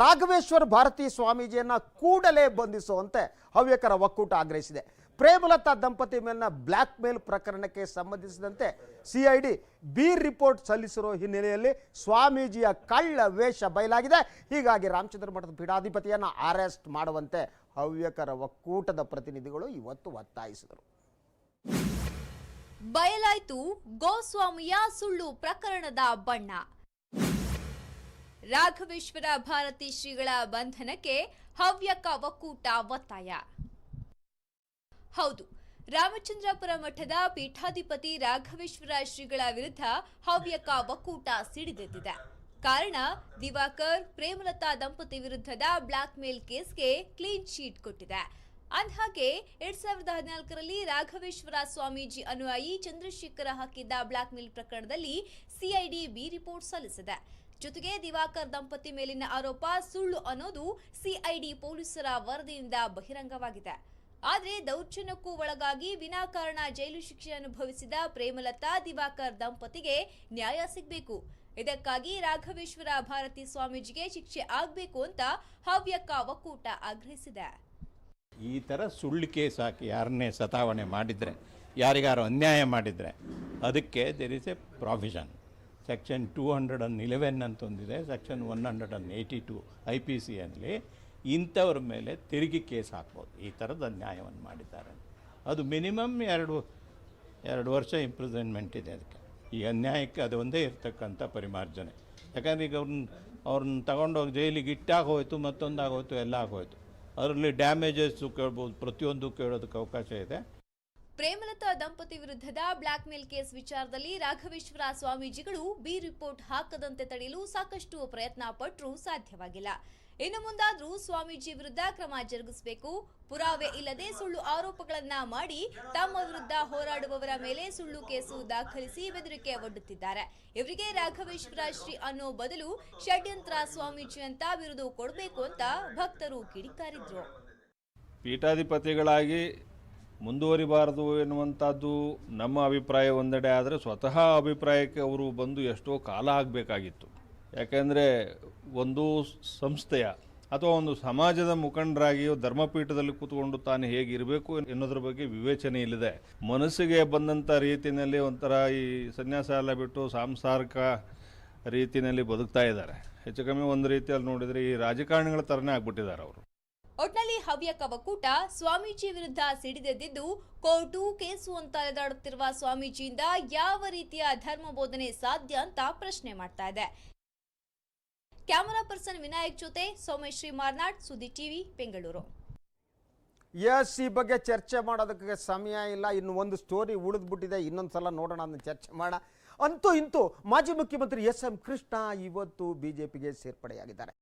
ರಾಘವೇಶ್ವರ ಭಾರತಿ ಸ್ವಾಮೀಜಿಯನ್ನ ಕೂಡಲೇ ಬಂಧಿಸುವಂತೆ ಹವ್ಯಕರ ಒಕ್ಕೂಟ ಆಗ್ರಹಿಸಿದೆ. ಪ್ರೇಮಲತಾ ದಂಪತಿ ಮೇಲಿನ ಬ್ಲ್ಯಾಕ್ ಮೇಲ್ ಪ್ರಕರಣಕ್ಕೆ ಸಂಬಂಧಿಸಿದಂತೆ ಸಿಐಡಿ ಬಿ ರಿಪೋರ್ಟ್ ಸಲ್ಲಿಸಿರೋ ಹಿನ್ನೆಲೆಯಲ್ಲಿ ಸ್ವಾಮೀಜಿಯ ಕಳ್ಳ ವೇಷ ಬಯಲಾಗಿದೆ. ಹೀಗಾಗಿ ರಾಮಚಂದ್ರ ಮಠದ ಪೀಠಾಧಿಪತಿಯನ್ನು ಅರೆಸ್ಟ್ ಮಾಡುವಂತೆ ಹವ್ಯಕರ ಒಕ್ಕೂಟದ ಪ್ರತಿನಿಧಿಗಳು ಇವತ್ತು ಒತ್ತಾಯಿಸಿದರು. ಬಯಲಾಯಿತು ಗೋಸ್ವಾಮಿಯ ಸುಳ್ಳು ಪ್ರಕರಣದ ಬಣ್ಣ. ರಾಘವೇಶ್ವರ ಭಾರತಿ ಶ್ರೀಗಳ ಬಂಧನಕ್ಕೆ ಹವ್ಯಕ ಒಕ್ಕೂಟ ಒತ್ತಾಯ. ಹೌದು, ರಾಮಚಂದ್ರಪುರ ಮಠದ ಪೀಠಾಧಿಪತಿ ರಾಘವೇಶ್ವರ ಶ್ರೀಗಳ ವಿರುದ್ಧ ಹವ್ಯಕ ಒಕ್ಕೂಟ ಸಿಡಿದೆದ್ದಿದೆ. ಕಾರಣ, ದಿವಾಕರ್ ಪ್ರೇಮಲತಾ ದಂಪತಿ ವಿರುದ್ಧದ ಬ್ಲಾಕ್ ಮೇಲ್ ಕೇಸ್ಗೆ ಕ್ಲೀನ್ ಶೀಟ್ ಕೊಟ್ಟಿದೆ. ಅಂದಹಾಗೆ, ಎರಡ್ ಸಾವಿರದ ಹದಿನಾಲ್ಕರಲ್ಲಿ ರಾಘವೇಶ್ವರ ಸ್ವಾಮೀಜಿ ಅನುಯಾಯಿ ಚಂದ್ರಶೇಖರ ಹಾಕಿದ್ದ ಬ್ಲಾಕ್ ಮೇಲ್ ಪ್ರಕರಣದಲ್ಲಿ ಸಿಐಡಿ ಬಿ ರಿಪೋರ್ಟ್ ಸಲ್ಲಿಸಿದೆ. ಜೊತೆಗೆ ದಿವಾಕರ್ ದಂಪತಿ ಮೇಲಿನ ಆರೋಪ ಸುಳ್ಳು ಅನ್ನೋದು ಸಿಐಡಿ ಪೊಲೀಸರ ವರದಿಯಿಂದ ಬಹಿರಂಗವಾಗಿದೆ. ಆದರೆ ದೌರ್ಜನ್ಯಕ್ಕೂ ಒಳಗಾಗಿ ವಿನಾಕಾರಣ ಜೈಲು ಶಿಕ್ಷೆ ಅನುಭವಿಸಿದ ಪ್ರೇಮಲತಾ ದಿವಾಕರ್ ದಂಪತಿಗೆ ನ್ಯಾಯ ಸಿಗಬೇಕು. ಇದಕ್ಕಾಗಿ ರಾಘವೇಶ್ವರ ಭಾರತಿ ಸ್ವಾಮೀಜಿಗೆ ಶಿಕ್ಷೆ ಆಗಬೇಕು ಅಂತ ಹವ್ಯಕ ಒಕ್ಕೂಟ ಆಗ್ರಹಿಸಿದೆ. ಈ ಥರ ಸುಳ್ಳು ಕೇಸ್ ಹಾಕಿ ಯಾರನ್ನೇ ಸತಾವಣೆ ಮಾಡಿದರೆ, ಯಾರಿಗಾರು ಅನ್ಯಾಯ ಮಾಡಿದರೆ, ಅದಕ್ಕೆ there is a provision section two hundred and eleven ಅಂತ ಒಂದಿದೆ, section one hundred and eighty two I P ಸಿಯಲ್ಲಿ ಇಂಥವ್ರ ಮೇಲೆ ತೆರಿಗೆ ಕೇಸ್ ಹಾಕ್ಬೋದು. ಈ ಥರದ ನ್ಯಾಯವನ್ನು ಮಾಡಿದ್ದಾರೆ. ಅದು ಮಿನಿಮಮ್ ಎರಡು ಎರಡು ವರ್ಷ ಇಂಪ್ರಿಸನ್ಮೆಂಟ್ ಇದೆ ಅದಕ್ಕೆ. ಈ ಅನ್ಯಾಯಕ್ಕೆ ಅದು ಒಂದೇ ಇರ್ತಕ್ಕಂಥ ಪರಿಮಾರ್ಜನೆ. ಯಾಕಂದ್ರೆ ಈಗ ಅವ್ರನ್ನ ಅವ್ರನ್ನ ತಗೊಂಡೋಗಿ ಜೈಲಿಗೆ ಇಟ್ಟಾಗೋಯ್ತು ಮತ್ತೊಂದು ಆಗೋಯ್ತು ಎಲ್ಲ ಆಗೋಯ್ತು. ಅದರಲ್ಲಿ ಡ್ಯಾಮೇಜಸ್ಸು ಕೇಳ್ಬೋದು, ಪ್ರತಿಯೊಂದು ಕೇಳೋದಕ್ಕೆ ಅವಕಾಶ ಇದೆ. ಪ್ರೇಮಲತಾ ದಂಪತಿ ವಿರುದ್ಧದ ಬ್ಲಾಕ್ ಮೇಲ್ ಕೇಸ್ ವಿಚಾರದಲ್ಲಿ ರಾಘವೇಶ್ವರ ಸ್ವಾಮೀಜಿಗಳು ಬಿ ರಿಪೋರ್ಟ್ ಹಾಕದಂತೆ ತಡೆಯಲು ಸಾಕಷ್ಟು ಪ್ರಯತ್ನ ಪಟ್ಟರೂ ಸಾಧ್ಯವಾಗಿಲ್ಲ. ಇನ್ನು ಮುಂದಾದರೂ ಸ್ವಾಮೀಜಿ ವಿರುದ್ಧ ಕ್ರಮ ಜರುಗಿಸಬೇಕು. ಪುರಾವೆ ಇಲ್ಲದೆ ಸುಳ್ಳು ಆರೋಪಗಳನ್ನ ಮಾಡಿ ತಮ್ಮ ವಿರುದ್ಧ ಹೋರಾಡುವವರ ಮೇಲೆ ಸುಳ್ಳು ಕೇಸು ದಾಖಲಿಸಿ ಬೆದರಿಕೆ ಒಡ್ಡುತ್ತಿದ್ದಾರೆ. ಇವರಿಗೆ ರಾಘವೇಶ್ವರ ಶ್ರೀ ಅನ್ನೋ ಬದಲು ಷಡ್ಯಂತ್ರ ಸ್ವಾಮೀಜಿ ಅಂತ ಬಿರುದು ಕೊಡಬೇಕು ಅಂತ ಭಕ್ತರು ಕಿಡಿಕಾರಿದ್ರು. ಪೀಠಾಧಿಪತಿಗಳಾಗಿ ಮುಂದುವರಿಬಾರದು ಎನ್ನುವಂಥದ್ದು ನಮ್ಮ ಅಭಿಪ್ರಾಯ ಒಂದೆಡೆ ಆದರೆ ಸ್ವತಃ ಅಭಿಪ್ರಾಯಕ್ಕೆ ಅವರು ಬಂದು ಎಷ್ಟೋ ಕಾಲ ಆಗಬೇಕಾಗಿತ್ತು. ಯಾಕೆಂದರೆ ಒಂದು ಸಂಸ್ಥೆಯ ಅಥವಾ ಒಂದು ಸಮಾಜದ ಮುಖಂಡರಾಗಿಯೋ ಧರ್ಮಪೀಠದಲ್ಲಿ ಕೂತ್ಕೊಂಡು ತಾನು ಹೇಗಿರಬೇಕು ಎನ್ನೋದ್ರ ಬಗ್ಗೆ ವಿವೇಚನೆ ಇಲ್ಲದೆ. ಮನಸ್ಸಿಗೆ ಬಂದಂಥ ರೀತಿಯಲ್ಲಿ ಒಂಥರ ಈ ಸನ್ಯಾಸ ಎಲ್ಲ ಬಿಟ್ಟು ಸಾಂಸಾರಿಕ ರೀತಿಯಲ್ಲಿ ಬದುಕ್ತಾ ಇದ್ದಾರೆ. ಹೆಚ್ಚು ಕಮ್ಮಿ ಒಂದು ರೀತಿಯಲ್ಲಿ ನೋಡಿದರೆ ಈ ರಾಜಕಾರಣಿಗಳ ಥರನೇ ಆಗ್ಬಿಟ್ಟಿದ್ದಾರೆ ಅವರು. ಒಟ್ನಲ್ಲಿ ಹವ್ಯಕ ಒಕ್ಕೂಟ ಸ್ವಾಮೀಜಿ ವಿರುದ್ಧ ಸಿಡಿದೆದ್ದಿದ್ದು ಕೋರ್ಟು ಕೇಸು ಅಂತ ಅಲೆದಾಡುತ್ತಿರುವ ಸ್ವಾಮೀಜಿಯಿಂದ ಯಾವ ರೀತಿಯ ಧರ್ಮ ಬೋಧನೆ ಸಾಧ್ಯ ಅಂತ ಪ್ರಶ್ನೆ ಮಾಡ್ತಾ ಇದೆ. ಕ್ಯಾಮರಾ ಪರ್ಸನ್ ವಿನಾಯಕ್ ಜೊತೆ ಸೋಮೇಶ್ರೀ ಮಾರ್ನಾಡ್, ಸುದ್ದಿ ಟಿವಿ, ಬೆಂಗಳೂರು. ಎಸ್ ಈ ಬಗ್ಗೆ ಚರ್ಚೆ ಮಾಡೋದಕ್ಕೆ ಸಮಯ ಇಲ್ಲ. ಇನ್ನು ಒಂದು ಸ್ಟೋರಿ ಉಳಿದ್ಬಿಟ್ಟಿದೆ. ಇನ್ನೊಂದು ಸಲ ನೋಡೋಣ, ಅದನ್ನು ಚರ್ಚೆ ಮಾಡೋಣ. ಅಂತೂ ಇಂತೂ ಮಾಜಿ ಮುಖ್ಯಮಂತ್ರಿ ಎಸ್ ಎಂ ಕೃಷ್ಣ ಇವತ್ತು ಬಿ ಜೆ ಸೇರ್ಪಡೆಯಾಗಿದ್ದಾರೆ.